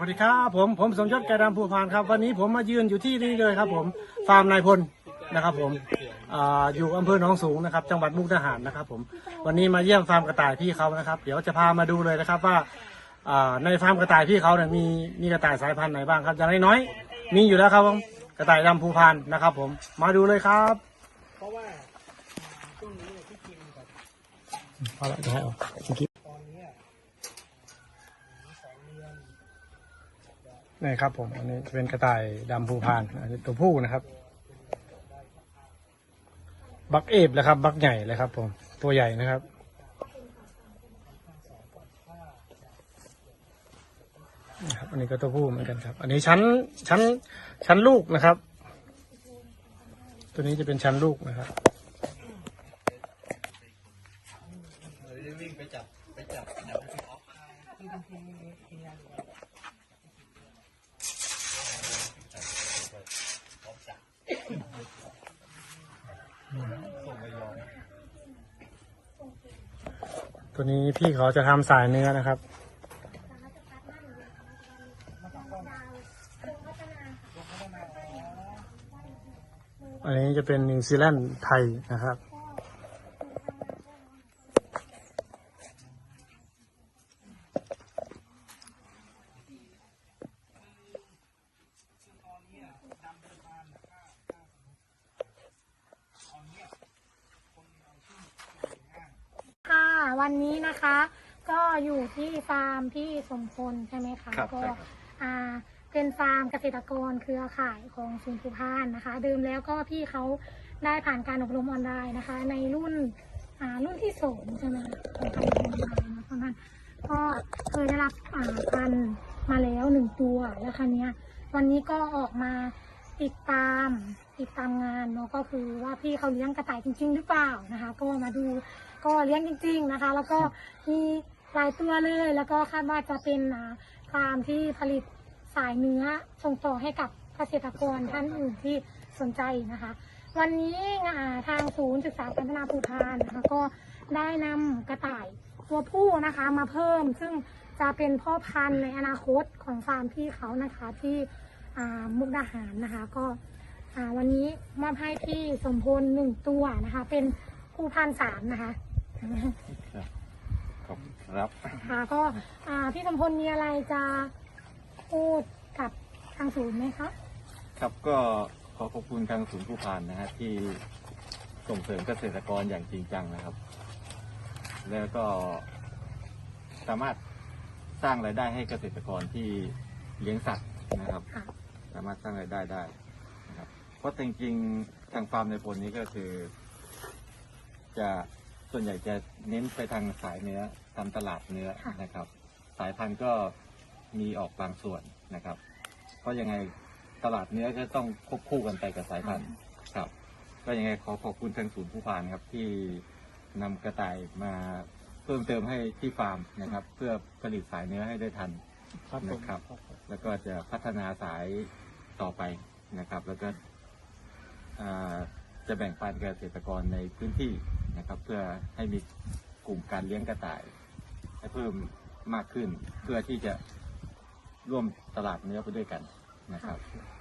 วัสดีครับผมผมสมยศแกดำภูพานครับ วันนี้ผมมายืนอยู่ที่นี่เลยครับ ผมฟาร์มนายพลนะครับ ผมอาอยู่อำเภอหนองสูงนะครับ จังหวัดมุกดาหารนะครับ ผมวันนี้มาเยี่ยมฟาร์มกระต่ายพี่เขานะครับ เดี๋ยวจะพามาดูเลยนะครับว่าอ่าในฟาร์มกระต่ายพี่เขาเนี่ยมีมีกระต่ายสายพันธุ์ไหนบ้างครับอย่างน้อยๆมีอยู่แล้วครับผมกระต่ายดำภูพานนะครับ ผมมาดูเลยครับเพราะว่าช่วงนี้เนี่ยที่กินกับ พอแล้วจะให้ออกเมื่อกี้ ตอนเนี้ยสองเดือน นี่ครับผมอันนี้จะเป็นกระต่ายดำภูพานอันนี้ตัวผู้นะครับ บักเอฟเลยครับ บักใหญ่เลยครับ ผม ตัวใหญ่นะครับ อันนี้ก็ตัวผู้เหมือนกันครับ อันนี้ชั้นชั้นชั้นลูกนะครับ ตัวนี้จะเป็นชั้นลูกนะครับไปจับไปจับจับไปออฟคือจริงๆทีมงานอยู่แล้ว ตัวนี้พี่เขาจะทำสายเนื้อนะครับ อันนี้จะเป็นนิวซีแลนด์ไทยนะครับค่ะ วันนี้นะคะ ก็อยู่ที่ฟาร์มพี่สมพลใช่ไหมคะครับก็ใช่ครับ อ่าเป็นฟาร์มเกษตรกรเครือข่ายของศูนย์ภูพานนะคะ เดิมแล้วก็พี่เขาได้ผ่านการอบรมออนไลน์นะคะ ในรุ่นอ่ารุ่นที่สองใช่ไหมคะของการอบรมออนไลน์นะเพราะฉะนั้นก็เคยได้รับอ่าพันธุ์มาแล้วหนึ่งตัวแล้วครั้นี้ย วันนี้ก็ออกมา ติดตามติดตามงานเนาะก็คือว่าพี่เขาเลี้ยงกระต่ายจริง ๆ หรือเปล่านะคะ ก็มาดูก็เลี้ยงจริง ๆนะคะ แล้วก็มีหลายตัวเลย แล้วก็คาดว่าจะเป็นฟาร์มที่ผลิตสายเนื้อส่งต่อให้กับเกษตรกรท่านอื่นที่สนใจนะคะ วันนี้อ่าทางศูนย์ศึกษาพัฒนาภูพานนะคะก็ได้นำกระต่ายตัวผู้นะคะมาเพิ่ม ซึ่งจะเป็นพ่อพันธุ์ในอนาคตของฟาร์มพี่เขานะคะที่ มุกดาหารนะคะ ก็อ่าวันนี้มอบให้พี่สมพลหนึ่งตัวนะคะ เป็นผู้พันสามนะคะขอบครับค่ะก็อ่าพี่สมพลมีอะไรจะพูดกับทางศูนย์ไหมคะครับก็ขอขอบคุณทางศูนย์ผู้พานนะฮะที่ส่งเสริมเกษตรกรอย่างจริงจังนะครับ แล้วก็สามารถสร้างรายได้ให้เกษตรกรที่เลี้ยงสัตว์นะครับค่ะ สามารถสร้างรายได้ได้นะครับเพราะจริงๆทางฟาร์มในพลนี้ก็คือ จะส่วนใหญ่จะเน้นไปทางสายเนื้อตามตลาดเนื้อค่ะ นะครับ สายพันธุ์ก็มีออกบางส่วนนะครับ เพราะยังไงตลาดเนื้อก็ต้องควบคู่กันไปกับสายพันธุ์ครับ ก็ยังไงขอขอบคุณทางศูนย์ผู้พานครับที่นำกระต่ายมาเพิ่มเติมให้ที่ฟาร์มนะครับ เพื่อผลิตสายเนื้อให้ได้ทัน ครับผม นะครับ แล้วก็จะพัฒนาสายต่อไปนะครับ แล้วก็อ่าจะแบ่งปันเกษตรกรในพื้นที่นะครับ เพื่อให้มีกลุ่มการเลี้ยงกระต่าย ให้เพิ่มมากขึ้นเพื่อที่จะร่วมตลาดเนื้อไปด้วยกันนะครับค่ะ